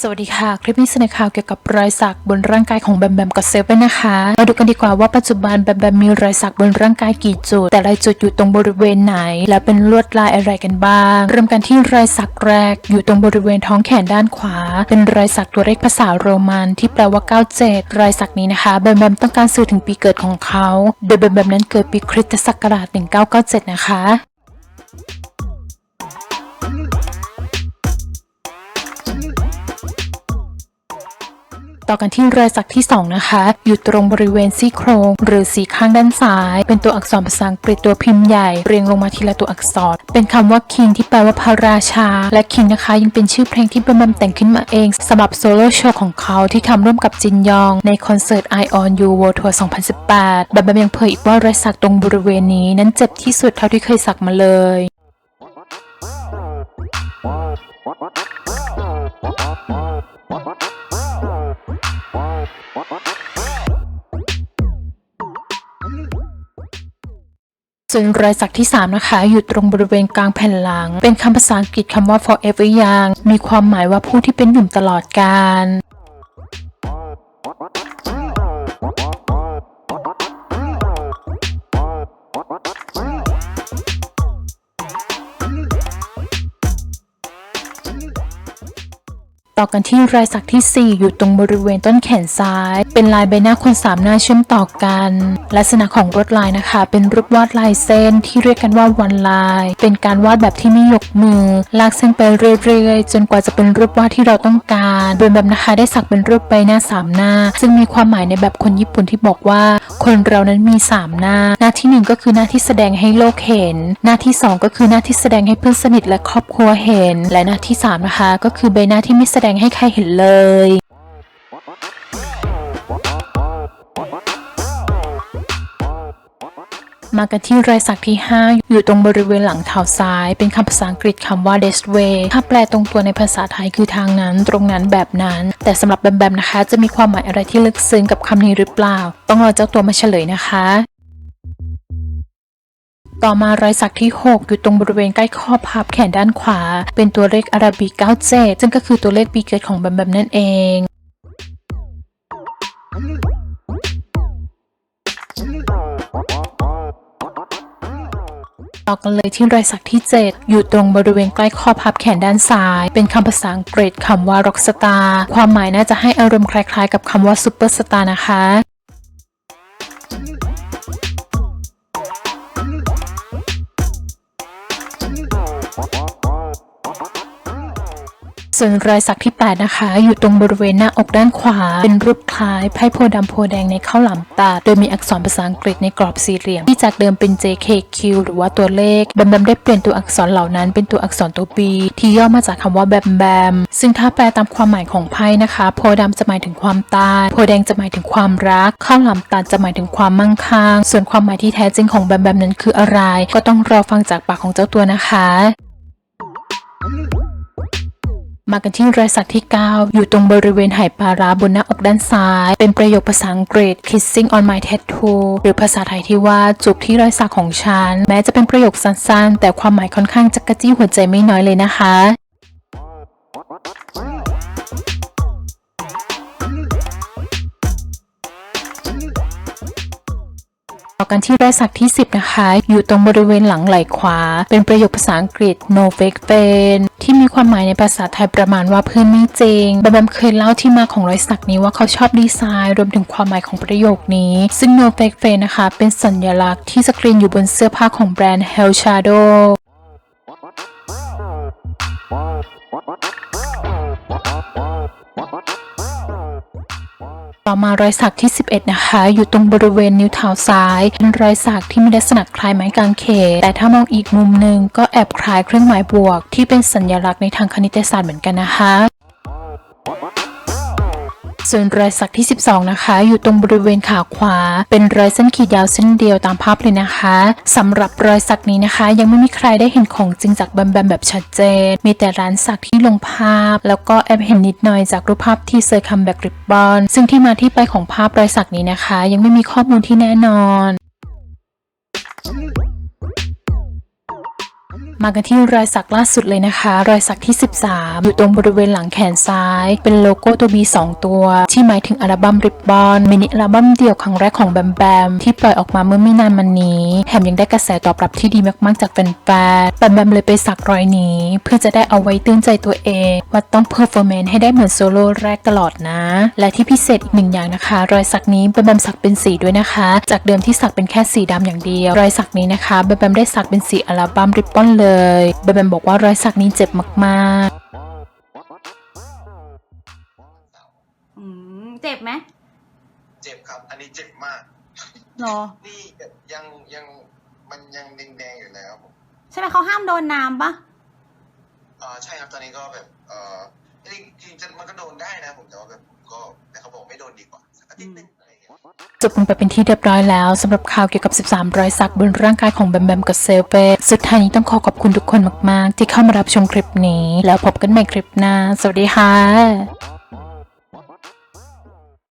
สวัสดีค่ะ คลิปนี้เสนอข่าวเกี่ยวกับรอยสักบนร่างกายของแบมแบมกับเซเว่นนะคะ มาดูกันดีกว่าว่าปัจจุบันแบมแบมมีรอยสักบนร่างกายกี่จุด แต่ละจุดอยู่ตรงบริเวณไหน และเป็นลวดลายอะไรกันบ้าง เริ่มกันที่รอยสักแรกอยู่ตรงบริเวณท้องแขนด้านขวา เป็นรอยสักตัวเลขภาษาโรมันที่แปลว่า 97 รอยสักนี้นะคะแบมแบมต้องการสื่อถึงปีเกิดของเขา โดยแบมแบมนั้นเกิดปีคริสตศักราช1997 นะคะ ต่อกันที่รอยสักที่ 2 นะคะ อยู่ตรงบริเวณซี่โครง หรือสีข้างด้านซ้าย เป็นตัวอักษรภาษาอังกฤษตัวพิมพ์ใหญ่ เรียงลงมาทีละตัวอักษร เป็นคำว่า king ที่แปลว่าพระราชา และ king นะคะ ยังเป็นชื่อเพลงที่บัมบัมแต่งขึ้นมาเองสำหรับโซโล่โชว์ของเขาที่ทำร่วมกับจินยองในคอนเสิร์ต I on You World Tour 2018บัมบัมยังเผยอีกว่ารอยสักตรงบริเวณนี้นั้นเจ็บที่สุดเท่าที่เคยสักมาเลย ส่วนรอยสักที่ 3 นะคะ อยู่ตรงบริเวณกลางแผ่นหลัง เป็นคำภาษาอังกฤษคำว่า forever young มีความหมายว่าผู้ที่เป็นหนุ่มตลอดกาล ต่อกันที่รอยสักที่ 4 อยู่ตรงบริเวณต้นแขนซ้าย เป็นลายใบหน้าคนสามหน้าเชื่อมต่อกัน ลักษณะของลวดลายนะคะ เป็นรูปวาดลายเส้นที่เรียกกันว่าวันลาย เป็นการวาดแบบที่ไม่ยกมือ ลากเส้นไปเรื่อยๆ จนกว่าจะเป็นรูปวาดที่เราต้องการโดยแบบนะคะได้สักเป็นรูปใบหน้าสามหน้า ซึ่งมีความหมายในแบบคนญี่ปุ่นที่บอกว่า คนเรานั้นมีสามหน้า หน้าที่หนึ่งก็คือหน้าที่แสดงให้โลกเห็น หน้าที่สองก็คือหน้าที่แสดงให้เพื่อนสนิทและครอบครัวเห็น และหน้าที่สามนะคะก็คือใบหน้าที่ไม่แสดงให้ใครเห็นเลย มากันที่รอยสักที่ 5 อยู่ตรงบริเวณหลังเท้าซ้าย เป็นคำภาษาอังกฤษคำว่า this way ถ้าแปลตรงตัวในภาษาไทยคือทางนั้น ตรงนั้นแบบนั้น แต่สำหรับแบมแบมนะคะ จะมีความหมายอะไรที่ลึกซึ้งกับคำนี้หรือเปล่า ต้องรอเจ้าตัวมาเฉลยนะคะ ต่อมารอยสักที่ 6 อยู่ตรงบริเวณใกล้ข้อพับแขนด้านขวา เป็นตัวเลขอาราบิก97 ซึ่งก็คือตัวเลขปีเกิดของแบมแบมนั่นเองต่อกันเลยที่รอยสักที่ 7 อยู่ตรงบริเวณใกล้ข้อพับแขนด้านซ้าย เป็นคำภาษาอังกฤษคำว่า rockstar ความหมายน่าจะให้อารมณ์คล้ายๆ กับคำว่า superstar นะคะ ส่วนรอยสักที่ 8 นะคะ อยู่ตรงบริเวณหน้าอกด้านขวา เป็นรูปคล้ายไพ่โพดำโพแดงในข้าวหลามตัดโดยมีอักษรภาษาอังกฤษในกรอบสี่เหลี่ยม ที่จากเดิมเป็น JKQ หรือว่าตัวเลขแบมแบมได้เปลี่ยนตัวอักษรเหล่านั้นเป็นตัวอักษรตัว B ที่ย่อมาจากคำว่าแบมแบมซึ่งถ้าแปลตามความหมายของไพ่นะคะ โพธิ์ดำจะหมายถึงความตาย โพแดงจะหมายถึงความรัก ข้าวหลามตัดจะหมายถึงความมั่งคั่งส่วนความหมายที่แท้จริงของแบมแบมนั้นคืออะไร ก็ต้องรอฟังจากปากของเจ้าตัวนะคะ มากันที่รอยสักที่ 9 อยู่ตรงบริเวณไหปลาร้าบนหน้าอกด้านซ้าย เป็นประโยคภาษาอังกฤษ kissing on my tattoo หรือภาษาไทยที่ว่าจูบที่รอยสักของฉัน แม้จะเป็นประโยคสั้นๆ แต่ความหมายค่อนข้างจักกะจี้หัวใจไม่น้อยเลยนะคะ กันที่รอยสักที่ 10 นะคะ อยู่ตรงบริเวณหลังไหล่ขวา เป็นประโยคภาษาอังกฤษ no fake pain ที่มีความหมายในภาษาไทยประมาณว่าเพื่อนไม่จริงแบมแบมเคยเล่าที่มาของรอยสักนี้ว่าเขาชอบดีไซน์รวมถึงความหมายของประโยคนี้ ซึ่ง no fake pain นะคะ เป็นสัญลักษณ์ที่สกรีนอยู่บนเสื้อผ้าของแบรนด์ Hell Shadow ต่อมารอยสักที่ 11 นะคะ อยู่ตรงบริเวณนิ้วเท้าซ้ายเป็นรอยสักที่มีลักษณะคล้ายไม้กางเขนแต่ถ้ามองอีกมุมหนึ่งก็แอบคล้ายเครื่องหมายบวก ที่เป็นสัญลักษณ์ในทางคณิตศาสตร์เหมือนกันนะคะ ส่วนรอยสักที่ 12 นะคะ อยู่ตรงบริเวณขาขวา เป็นรอยเส้นขีดยาวเส้นเดียวตามภาพเลยนะคะสำหรับรอยสักนี้นะคะ ยังไม่มีใครได้เห็นของจริงจากแบมแบมแบบชัดเจน มีแต่ร้านสักที่ลงภาพ แล้วก็แอบเห็นนิดหน่อยจากรูปภาพที่เซอร์คัมแบ็กริบบอนซึ่งที่มาที่ไปของภาพรอยสักนี้นะคะ ยังไม่มีข้อมูลที่แน่นอน มากันที่รอยสักล่าสุดเลยนะคะ รอยสักที่ 13 อยู่ตรงบริเวณหลังแขนซ้าย เป็นโลโก้ตัว B 2ตัว ที่หมายถึงอัลบั้มริบบอนมินิอัลบั้มเดี่ยวครั้งแรกของแบมแบมที่ปล่อยออกมาเมื่อไม่นานมานี้แถมยังได้กระแสตอบรับที่ดีมากๆจากแฟนๆแบมแบมเลยไปสักรอยนี้ เพื่อจะได้เอาไว้ตือนใจตัวเองว่าต้องเพอร์ฟอร์แมนซ์ให้ได้เหมือนโซโล่แรกตลอดนะ และที่พิเศษอีกหนึ่งอย่างนะคะ รอยสักนี้แบมแบมสักเป็นสีด้วยนะคะ จากเดิมที่สักเป็นแค่สีดำอย่างเดียว รอยสักนี้นะคะแบมแบมได้สักเป็นสีอัลบั้มริบบอนเลยแบมแบมบอกว่ารอยสักนี้เจ็บมากๆอืมเจ็บไหมเจ็บครับ อันนี้เจ็บมาก หรอ นี่ยังยังมันยังแดงๆอยู่เลยครับผมใช่ไหมเขาห้ามโดนน้ำปะอ่าใช่ครับตอนนี้ก็แบบเออจริงจริงๆมันก็โดนได้นะผมแต่ว่าแบบผมก็แต่เขาบอกไม่โดนดีกว่าสักอาทิตย์หนึง จบลงไปเป็นที่เรียบร้อยแล้วสำหรับข่าวเกี่ยวกับ 13 รอยสักบนร่างกายของแบมแบมกับเซลเปสุดท้ายนี้ต้องขอขอบคุณทุกคนมาก ๆ ที่เข้ามารับชมคลิปนี้ แล้วพบกันใหม่คลิปหน้า สวัสดีค่ะ